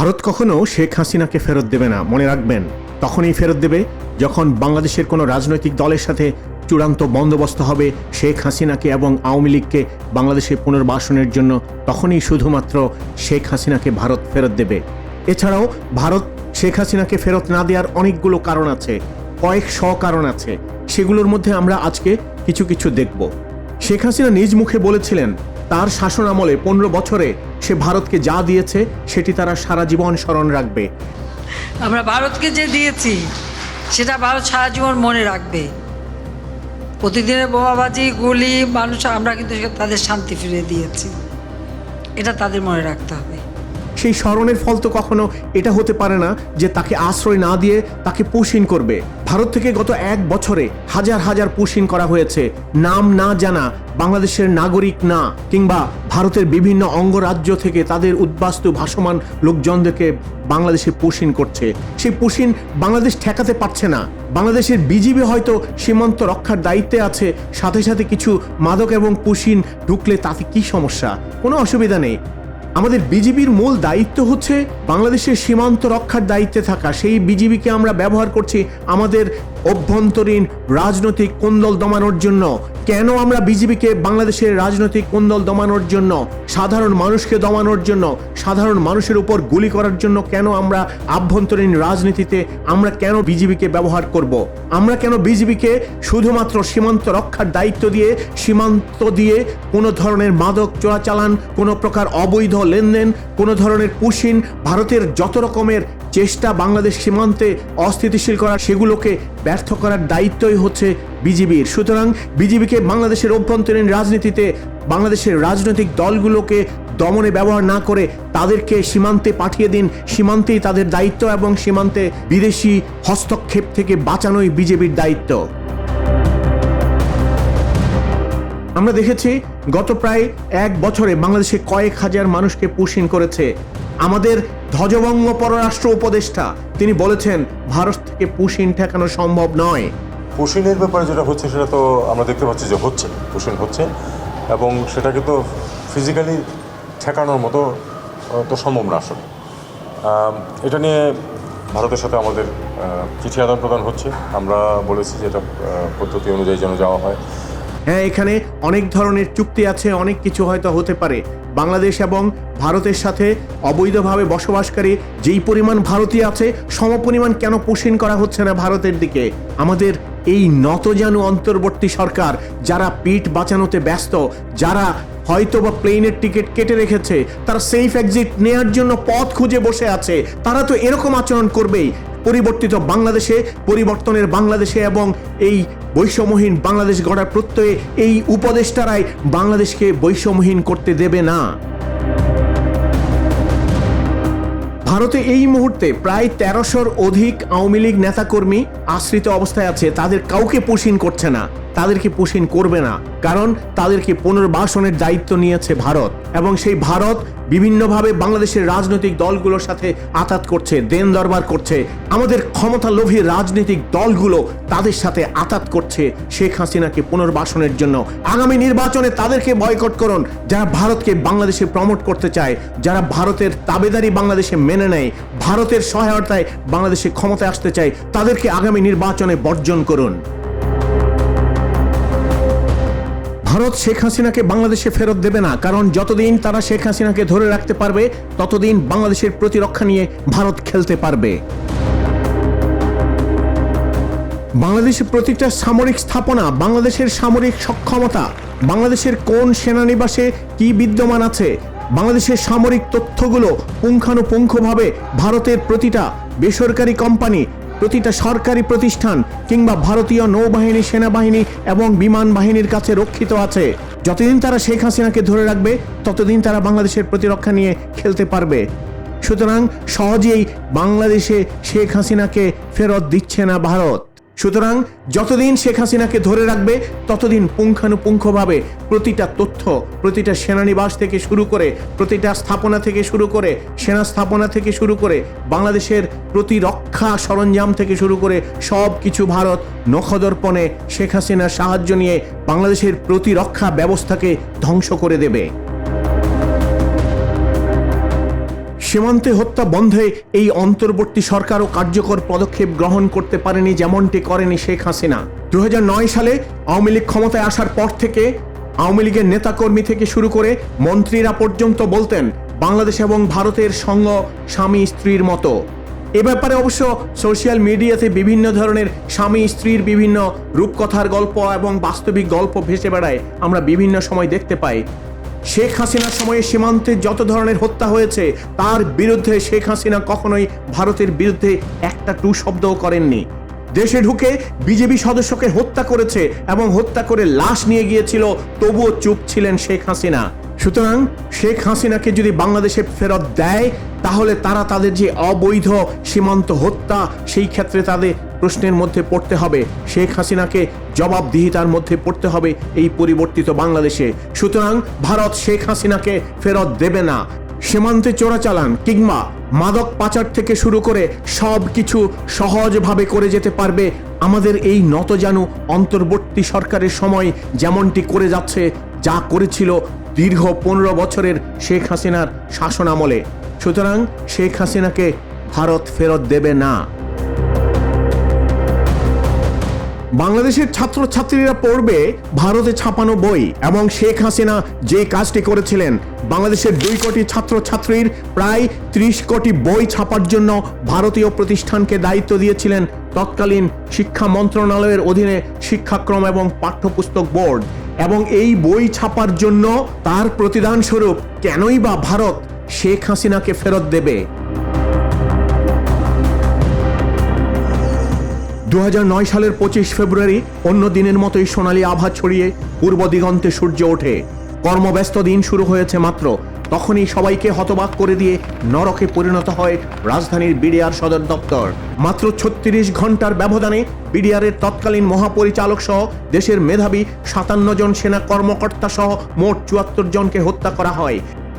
ভারত কখনো শেখ হাসিনাকে ফেরত দেবে না, মনে রাখবেন। তখনই ফেরত দেবে যখন বাংলাদেশের কোনো রাজনৈতিক দলের সাথে চূড়ান্ত বন্দোবস্ত হবে শেখ হাসিনাকে এবং আওয়ামী লীগকে বাংলাদেশে পুনর্বাসনের জন্য। তখনই শুধুমাত্র শেখ হাসিনাকে ভারত ফেরত দেবে। এছাড়াও ভারত শেখ হাসিনাকে ফেরত না দেওয়ার অনেকগুলো কারণ আছে, কয়েক শ কারণ আছে। সেগুলোর মধ্যে আমরা আজকে কিছু কিছু দেখব। শেখ হাসিনা নিজ মুখে বলেছিলেন তার শাসন আমলে পনেরো বছরে সে ভারতকে যা দিয়েছে, সেটি তারা সারা জীবন স্মরণ রাখবে। আমরা ভারতকে যে দিয়েছি, সেটা ভারত সারা জীবন মনে রাখবে। প্রতিদিনের বোমাবাজি, গুলি, মানুষ, আমরা কিন্তু তাদের শান্তি ফিরে দিয়েছি। এটা তাদের মনে রাখতে হবে। সেই স্মরণের ফল তো কখনো এটা হতে পারে না যে তাকে আশ্রয় না দিয়ে তাকে পুষিন করবে। ভারত থেকে গত এক বছরে হাজার হাজার পুষিন করা হয়েছে। নাম না জানা বাংলাদেশের নাগরিক না, কিংবা ভারতের বিভিন্ন অঙ্গরাজ্য থেকে তাদের উদ্বাস্তু ভাসমান লোকজনদেরকে বাংলাদেশে পুষিন করছে। সেই পুষিন বাংলাদেশ ঠেকাতে পারছে না। বাংলাদেশের বিজিবি হয়তো সীমান্ত রক্ষার দায়িত্বে আছে, সাথে সাথে কিছু মাদক এবং পুষিন ঢুকলে তাতে কি সমস্যা? কোনো অসুবিধা নেই। আমাদের বিজিবির মূল দায়িত্ব হচ্ছে বাংলাদেশের সীমান্ত রক্ষার দায়িত্বে থাকা। সেই বিজিবিকে আমরা ব্যবহার করছি আমাদের অভ্যন্তরীণ রাজনৈতিক কোন্দল দমানোর জন্য। কেন আমরা বিজিবিকে বাংলাদেশের রাজনৈতিক কোন্দল দমানোর জন্য, সাধারণ মানুষকে দমানোর জন্য, সাধারণ মানুষের উপর গুলি করার জন্য কেন আমরা আভ্যন্তরীণ রাজনীতিতে আমরা কেন বিজিবিকে ব্যবহার করব? আমরা কেন বিজিবিকে শুধুমাত্র সীমান্ত রক্ষার দায়িত্ব দিয়ে, সীমান্ত দিয়ে কোনো ধরনের মাদক চোরাচালান, কোনো প্রকার অবৈধ লেনদেন, কোনো ধরনের পুশিন, ভারতের যত রকমের চেষ্টা বাংলাদেশ সীমান্তে অস্থিতিশীল করা, সেগুলোকে ব্যর্থ করার দায়িত্বই হচ্ছে বিজিবির। সুতরাং বিজিবিকে বাংলাদেশের অভ্যন্তরীণ রাজনীতিতে, বাংলাদেশের রাজনৈতিক দলগুলোকে দমনে ব্যবহার না করে তাদেরকে সীমান্তে পাঠিয়ে দিন। সীমান্তেই তাদের দায়িত্ব এবং সীমান্তে বিদেশি হস্তক্ষেপ থেকে বাঁচানোই বিজেপির দায়িত্ব। আমরা দেখেছি গত প্রায় এক বছরে বাংলাদেশে কয়েক হাজার মানুষকে পুষিন করেছে। আমাদের ধ্বজভঙ্গ পররাষ্ট্র উপদেষ্টা। তিনি বলেছেন, ভারত থেকে পুষিন ঠেকানো সম্ভব নয়। পুশিনের ব্যাপারে যেটা হচ্ছে, সেটা তো আমরা দেখতে পাচ্ছি যে হচ্ছে, পুশিন হচ্ছে, এবং সেটাকে তো ফিজিক্যালি ঠেকানোর মতো তো সম্ভব না আসলে। এটা নিয়ে ভারতের সাথে আমাদের চিঠি আদান প্রদান হচ্ছে। আমরা বলেছি যে এটা পদ্ধতি অনুযায়ী যেন যাওয়া হয়। হ্যাঁ এখানে অনেক ধরনের চুক্তি আছে, অনেক কিছু হয়তো হতে পারে। বাংলাদেশ এবং ভারতের সাথে অবৈধভাবে বসবাসকারী যেই পরিমাণ ভারতীয় আছে, সমপরিমাণ কেন পুষিন করা হচ্ছে না ভারতের দিকে? আমাদের এই নতজানু অন্তর্বর্তী সরকার, যারা পিঠ বাঁচানোতে ব্যস্ত, যারা হয়তো বা প্লেনের টিকিট কেটে রেখেছে, তারা সেফ এক্সিট নেয়ার জন্য পথ খুঁজে বসে আছে, তারা তো এরকম আচরণ করবেই। পরিবর্তিত বাংলাদেশে, পরিবর্তনের বাংলাদেশে এবং এই বৈষম্যহীন বাংলাদেশ গড়ার প্রত্যয়ে এই উপদেষ্টারাই বাংলাদেশকে বৈষম্যহীন করতে দেবে না। ভারতে এই মুহূর্তে প্রায় তেরোশোর অধিক আওয়ামী লীগ নেতাকর্মী আশ্রিত অবস্থায় আছে। তাদের কাউকে পুষিন করছে না। তাদেরকে পুষিন করবে না। কারণ তাদেরকে পুনর্বাসনের দায়িত্ব নিয়েছে ভারত। এবং সেই ভারত বিভিন্নভাবে বাংলাদেশের রাজনৈতিক দলগুলোর সাথে আতাত করছে, দেন দরবার করছে। আমাদের ক্ষমতা লোভী রাজনৈতিক দলগুলো তাদের সাথে আতাত করছে শেখ হাসিনাকে পুনর্বাসনের জন্য। আগামী নির্বাচনে তাদেরকে বয়কট করুন। যারা ভারতকে বাংলাদেশে প্রমোট করতে চায়, যারা ভারতের তাবেদারি বাংলাদেশে মেনে নেয়, ভারতের সহায়তায় বাংলাদেশে ক্ষমতায় আসতে চায়, তাদেরকে আগামী নির্বাচনে বর্জন করুন। ভারত শেখ হাসিনাকে বাংলাদেশে ফেরত দেবে না। কারণ যতদিন তারা শেখ হাসিনাকে ধরে রাখতে পারবে, ততদিন বাংলাদেশের প্রতিরক্ষা নিয়ে ভারত খেলতে পারবে। বাংলাদেশের প্রতিটা সামরিক স্থাপনা, বাংলাদেশের সামরিক সক্ষমতা, বাংলাদেশের কোন সেনানিবাসে কি বিদ্যমান আছে, বাংলাদেশের সামরিক তথ্যগুলো পুঙ্খানুপুঙ্খভাবে ভারতের প্রতিটা বেসরকারি কোম্পানি প্রতিটা সরকারি প্রতিষ্ঠান কিংবা ভারতীয় নৌবাহিনী, সেনাবাহিনী এবং বিমান বাহিনীর কাছে রক্ষিত আছে। যতদিন তারা শেখ হাসিনাকে ধরে রাখবে, ততদিন তারা বাংলাদেশের প্রতিরক্ষা নিয়ে খেলতে পারবে। সুতরাং সহজেই বাংলাদেশে শেখ হাসিনাকে ফেরত দিচ্ছে না ভারত। সুতরাং যতদিন শেখ হাসিনাকে ধরে রাখবে, ততদিন পুঙ্খানুপুঙ্খভাবে প্রতিটা তথ্য, প্রতিটা সেনানিবাস থেকে শুরু করে, প্রতিটা স্থাপনা থেকে শুরু করে, সেনা স্থাপনা থেকে শুরু করে, বাংলাদেশের প্রতিরক্ষা সরঞ্জাম থেকে শুরু করে সব কিছু ভারত নখদর্পণে শেখ হাসিনার সাহায্য নিয়ে বাংলাদেশের প্রতিরক্ষা ব্যবস্থাকে ধ্বংস করে দেবে। সীমান্তে হত্যা বন্ধে এই অন্তর্বর্তী সরকারও কার্যকর পদক্ষেপ গ্রহণ করতে পারেনি যেমনটি করেনি শেখ হাসিনা। দু হাজার নয় সালে আওয়ামী লীগ ক্ষমতায় আসার পর থেকে আওয়ামী লীগের নেতাকর্মী থেকে শুরু করে মন্ত্রীরা পর্যন্ত বলতেন, বাংলাদেশ এবং ভারতের সঙ্গ স্বামী স্ত্রীর মতো। এ ব্যাপারে অবশ্য সোশ্যাল মিডিয়াতে বিভিন্ন ধরনের স্বামী স্ত্রীর বিভিন্ন রূপকথার গল্প এবং বাস্তবিক গল্প ভেসে বেড়ায় আমরা বিভিন্ন সময় দেখতে পাই। শেখ হাসিনার সময়ে সীমান্তে যত ধরনের হত্যা হয়েছে, তার বিরুদ্ধে শেখ হাসিনা কখনোই ভারতের বিরুদ্ধে একটা টু শব্দও করেননি। দেশে ঢুকে বিজেপি সদস্যকে হত্যা করেছে এবং হত্যা করে লাশ নিয়ে গিয়েছিল, তবুও চুপ ছিলেন শেখ হাসিনা। সুতরাং শেখ হাসিনাকে যদি বাংলাদেশে ফেরত দেয়, তাহলে তারা তাদের যে অবৈধ সীমান্ত হত্যা, সেই ক্ষেত্রে তাদের প্রশ্নের মধ্যে পড়তে হবে। শেখ হাসিনাকে জবাবদিহিতার মধ্যে পড়তে হবে এই পরিবর্তিত বাংলাদেশে। সুতরাং ভারত শেখ হাসিনাকে ফেরত দেবে না। সীমান্তে চোরাচালান কিংবা মাদক পাচার থেকে শুরু করে সব কিছু সহজভাবে করে যেতে পারবে আমাদের এই নতজানু অন্তর্বর্তী সরকারের সময় যেমনটি করে যাচ্ছে, যা করেছিল দীর্ঘ পনেরো বছরের শেখ হাসিনার শাসন আমলে সুতরাং শেখ হাসিনাকে ভারত ফেরত দেবে না। বাংলাদেশের ছাত্রছাত্রীরা পড়বে ভারতে ছাপানো বই এবং শেখ হাসিনা যে কাজটি করেছিলেন, বাংলাদেশের দুই কোটি ছাত্রছাত্রীর প্রায় ত্রিশ কোটি বই ছাপার জন্য ভারতীয় প্রতিষ্ঠানকে দায়িত্ব দিয়েছিলেন তৎকালীন শিক্ষা মন্ত্রণালয়ের অধীনে শিক্ষাক্রম এবং পাঠ্যপুস্তক বোর্ড। এবং এই বই ছাপার জন্য তার প্রতিদান স্বরূপ কেনই বা ভারত শেখ হাসিনাকে ফেরত দেবে? দুহাজার নয় সালের পঁচিশ ফেব্রুয়ারি অন্য দিনের মতোই সোনালী আভা ছড়িয়ে পূর্ব দিগন্তে সূর্য ওঠে। কর্মব্যস্ত দিন শুরু হয়েছে মাত্র। তখনই সবাইকে হতবাক করে দিয়ে নরকে পরিণত হয় রাজধানীর বিডিআর সদর দপ্তর। মাত্র ছত্রিশ ঘণ্টার ব্যবধানে বিডিআরের তৎকালীন মহাপরিচালক সহ দেশের মেধাবী সাতান্ন জন সেনা কর্মকর্তা সহ মোট চুয়াত্তর জনকে হত্যা করা হয়।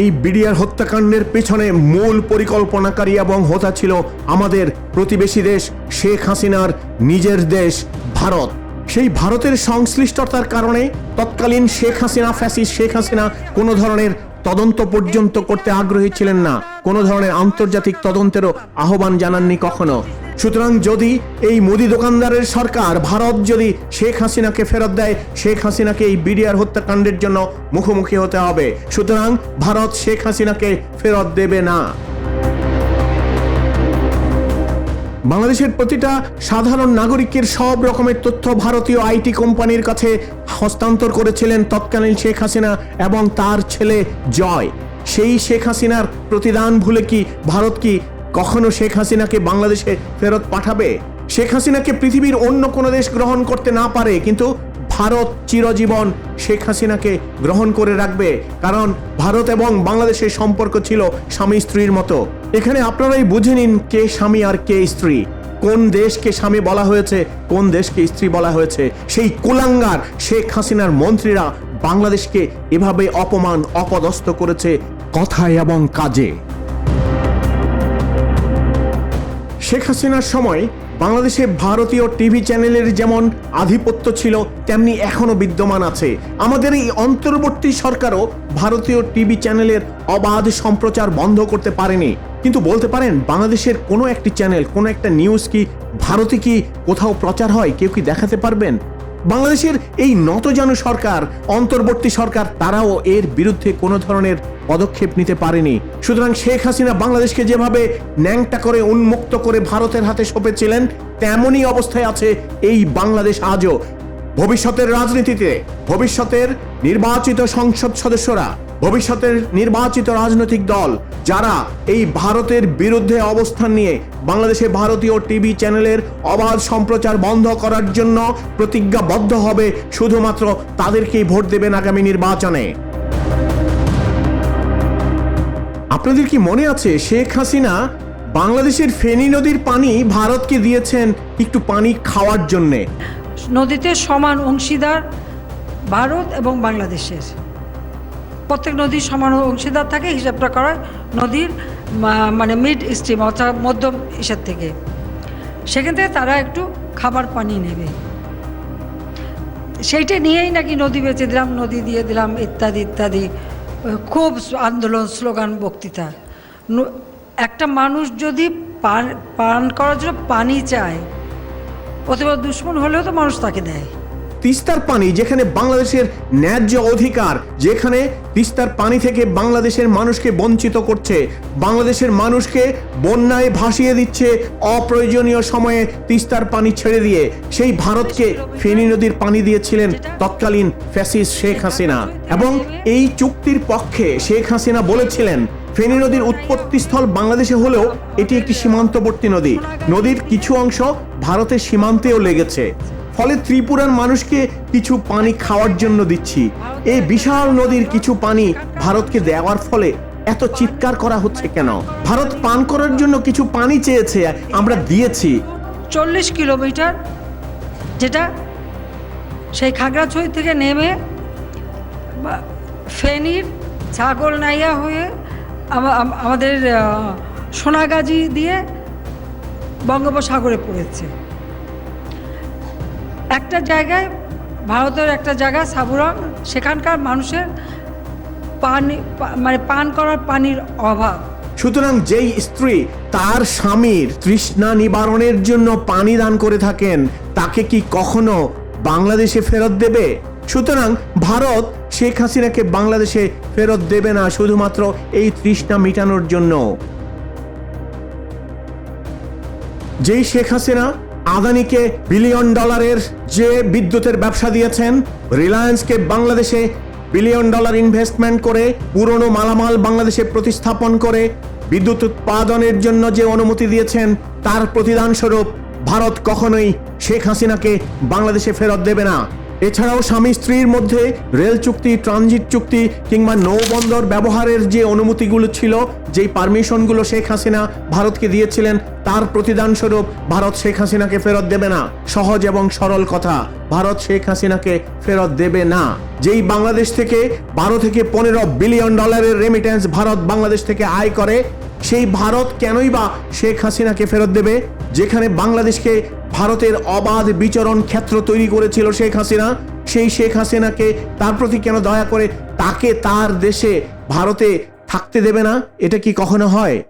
এই বিডিআর হত্যাকাণ্ডের পেছনে মূল পরিকল্পনাকারী এবং হোতা ছিল আমাদের প্রতিবেশী দেশ শেখ হাসিনার নিজের দেশ ভারত। সেই ভারতের সংশ্লিষ্টতার কারণে তৎকালীন শেখ হাসিনা ফ্যাসিস শেখ হাসিনা কোনো ধরনের তদন্ত পর্যন্ত করতে আগ্রহী ছিলেন না। কোনো ধরনের আন্তর্জাতিক তদন্তেরও আহ্বান জানাননি কখনো। সুতরাং যদি এই মুদি দোকানদারের সরকার, ভারত যদি শেখ হাসিনাকে ফেরত দেয়, শেখ হাসিনাকে এই বিডিআর হত্যাকাণ্ডের জন্য মুখোমুখি হতে হবে। সুতরাং ভারত শেখ হাসিনাকে ফেরত দেবে না। বাংলাদেশের প্রতিটা সাধারণ নাগরিকের সব রকমের তথ্য ভারতীয় আইটি কোম্পানির কাছে হস্তান্তর করেছিলেন তৎকালীন শেখ হাসিনা এবং তার ছেলে জয়। সেই শেখ হাসিনার প্রতিদান ভুলে কি ভারত কি কখনো শেখ হাসিনাকে বাংলাদেশে ফেরত পাঠাবে? শেখ হাসিনাকে পৃথিবীর অন্য কোনো দেশ গ্রহণ করতে না পারে, কিন্তু ভারত চিরজীবন শেখ হাসিনাকে গ্রহণ করে রাখবে, কারণ ভারত এবং বাংলাদেশের সম্পর্ক ছিল স্বামী স্ত্রীর মতো। এখানে আপনারাই বুঝে নিন কে স্বামী আর কে স্ত্রী। কোন দেশকে স্বামী বলা হয়েছে, কোন দেশকে স্ত্রী বলা হয়েছে? সেই কুলাঙ্গার শেখ হাসিনার মন্ত্রীরা বাংলাদেশকে এভাবে অপমান, অপদস্থ করেছে কথায় এবং কাজে। শেখ হাসিনার সময় বাংলাদেশে ভারতীয় টিভি চ্যানেলের যেমন আধিপত্য ছিল, তেমনি এখনও বিদ্যমান আছে। আমাদের এই অন্তর্বর্তী সরকারও ভারতীয় টিভি চ্যানেলের অবাধ সম্প্রচার বন্ধ করতে পারেনি। কিন্তু বলতে পারেন, বাংলাদেশের কোনো একটি চ্যানেল, কোনো একটা নিউজ কি ভারতে কি কোথাও প্রচার হয়, কেউ কি দেখাতে পারবেন? বাংলাদেশের এই নতজানু সরকার, অন্তর্বর্তী সরকার, তারাও এর বিরুদ্ধে কোনো ধরনের পদক্ষেপ নিতে পারেনি। সুতরাং শেখ হাসিনা বাংলাদেশকে যেভাবে ন্যাংটা করে, উন্মুক্ত করে ভারতের হাতে সঁপেছিলেন, তেমনই অবস্থায় আছে এই বাংলাদেশ আজও। ভবিষ্যতের রাজনীতিতে, ভবিষ্যতের নির্বাচিত সংসদ সদস্যরা, ভবিষ্যতের নির্বাচিত রাজনৈতিক দল, যারা এই ভারতের বিরুদ্ধে অবস্থান নিয়ে বাংলাদেশে ভারতীয় টিভি চ্যানেলের অবাধ সম্প্রচার বন্ধ করার জন্য প্রতিজ্ঞাবদ্ধ হবে, শুধুমাত্র তাদেরকেই ভোট দেবেন আগামী নির্বাচনে। আপনাদের কি মনে আছে, শেখ হাসিনা বাংলাদেশের ফেনী নদীর পানি ভারতকে দিয়েছেন একটু পানি খাওয়ার জন্যে? নদীতে সমান অংশীদার ভারত এবং বাংলাদেশের। প্রত্যেক নদীর সমান অংশীদার থাকে, হিসাবটা করা নদীর মানে মিড স্ট্রিম অর্থাৎ মধ্যম হিসাব থেকে। সেখান থেকে তারা একটু খাবার পানি নেবে। সেইটা নিয়েই নাকি নদী বেঁচে দিলাম, নদী দিয়ে দিলাম, ইত্যাদি ইত্যাদি। খুব আন্দোলন, স্লোগান, বক্তৃতা। একটা মানুষ যদি পান পান করার জন্য পানি চায়, অথবা দুশ্মন হলেও তো মানুষ তাকে দেয়। তিস্তার পানি যেখানে বাংলাদেশের ন্যায্য অধিকার, যেখানে তিস্তার পানি থেকে বাংলাদেশের মানুষকে বঞ্চিত করছে। বাংলাদেশের মানুষকে বন্যায় ভাসিয়ে দিচ্ছে অপ্রয়োজনীয় সময়ে তিস্তার পানি ছেড়ে দিয়ে। সেই ভারতকে ফেনী নদীর পানি দিয়েছিলেন তৎকালীন ফ্যাসিস শেখ হাসিনা। এবং এই চুক্তির পক্ষে শেখ হাসিনা বলেছিলেন, ফেনী নদীর উৎপত্তিস্থল বাংলাদেশে হলেও এটি একটি সীমান্তবর্তী নদী। নদীর কিছু অংশ ভারতের সীমান্তেও লেগেছে। ফলে ত্রিপুরার মানুষকে কিছু পানি খাওয়ার জন্য দিচ্ছি। এই বিশাল নদীর কিছু পানি ভারতকে দেওয়ার ফলে এত চিৎকার করা হচ্ছে কেন? ভারত পান করার জন্য কিছু পানি চেয়েছে, আমরা দিয়েছি। চল্লিশ কিলোমিটার, যেটা সেই খাগড়াছড়ি থেকে নেমে ফেনীর ছাগল নাইয়া হয়ে আমাদের সোনাগাজী দিয়ে বঙ্গোপসাগরে পড়েছে। একটা জায়গায়, ভারতের একটা জায়গা সাবুরং, সেখানকার মানুষের পানি মানে পান করার পানির অভাব। সুতরাং যেই স্ত্রী তার স্বামীর তৃষ্ণা নিবারণের জন্য পানি দান করে থাকেন, তাকে কি কখনো বাংলাদেশে ফেরত দেবে? সুতরাং ভারত শেখ হাসিনাকে বাংলাদেশে ফেরত দেবে না, শুধুমাত্র এই তৃষ্ণা মেটানোর জন্য। যেই শেখ হাসিনা আদানিকে বিলিয়ন ডলারের যে বিদ্যুতের ব্যবসা দিয়েছেন, রিলায়েন্সকে বাংলাদেশে বিলিয়ন ডলার ইনভেস্টমেন্ট করে, পুরনো মালামাল বাংলাদেশে প্রতিস্থাপন করে, বিদ্যুৎ উৎপাদনের জন্য যে অনুমতি দিয়েছেন, তার প্রতিদানস্বরূপ ভারত কখনোই শেখ হাসিনাকে বাংলাদেশে ফেরত দেবে না। এছাড়াও স্বামী স্ত্রীর মধ্যে রেল চুক্তি, ট্রানজিট চুক্তি কিংবা নৌবন্দর ব্যবহারের যে অনুমতিগুলো ছিল, যেই পারমিশনগুলো শেখ হাসিনা ভারতকে দিয়েছিলেন, তার প্রতিদান স্বরূপ ভারত শেখ হাসিনাকে ফেরত দেবে না। সহজ এবং সরল কথা, ভারত শেখ হাসিনাকে ফেরত দেবে না। যেই বাংলাদেশ থেকে বারো থেকে পনেরো বিলিয়ন ডলারের রেমিটেন্স ভারত বাংলাদেশ থেকে আয় করে, সেই ভারত কেনই বা শেখ হাসিনাকে ফেরত দেবে? যেখানে বাংলাদেশকে ভারতের অবাধ বিচরণ ক্ষেত্র তৈরি করেছিল শেখ হাসিনা। সেই শেখ হাসিনাকে তার প্রতি কেন দয়া করে তাকে তার দেশে ভারতে থাকতে দেবে না? এটা কি কখনো হয়?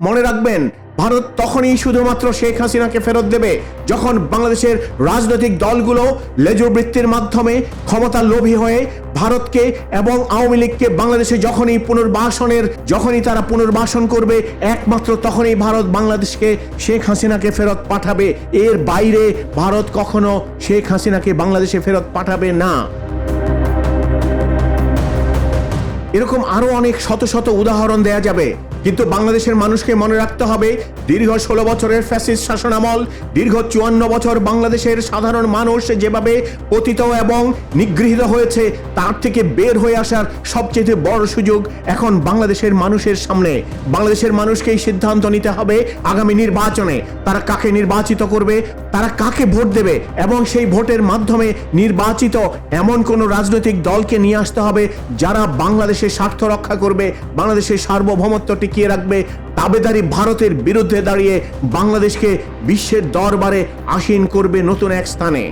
মনে রাখবেন ভারত তখনই শুধুমাত্র শেখ হাসিনাকে ফেরত দেবে যখন বাংলাদেশের রাজনৈতিক দলগুলো লেজবৃত্তির মাধ্যমে ক্ষমতা লোভী হয়ে ভারতকে এবং আওয়ামী লীগকে বাংলাদেশে যখনই পুনর্বাসনের, যখনই তারা পুনর্বাসন করবে, একমাত্র তখনই ভারত বাংলাদেশকে শেখ হাসিনাকে ফেরত পাঠাবে। এর বাইরে ভারত কখনো শেখ হাসিনাকে বাংলাদেশে ফেরত পাঠাবে না। এরকম আরও অনেক শত শত উদাহরণ দেয়া যাবে। কিন্তু বাংলাদেশের মানুষকে মনে রাখতে হবে, দীর্ঘ ষোলো বছরের ফ্যাসিস্ট শাসনামল, দীর্ঘ চুয়ান্ন বছর বাংলাদেশের সাধারণ মানুষ যেভাবে পতিত এবং নিগৃহীত হয়েছে, তার থেকে বের হয়ে আসার সবচেয়ে বড় সুযোগ এখন বাংলাদেশের মানুষের সামনে। বাংলাদেশের মানুষকেই সিদ্ধান্ত নিতে হবে আগামী নির্বাচনে। তারা কাকে নির্বাচিত করবে, তারা কাকে ভোট দেবে, এবং সেই ভোটের মাধ্যমে নির্বাচিত এমন কোন রাজনৈতিক দলকে নিয়ে আসতে হবে যারা বাংলাদেশের স্বার্থ রক্ষা করবে, বাংলাদেশের সার্বভৌমত্ব টিকিয়ে রাখবে তাবেদারি ভারতের বিরুদ্ধে দাঁড়িয়ে বাংলাদেশকে বিশ্বের দরবারে আসীন করবে নতুন এক স্থানে।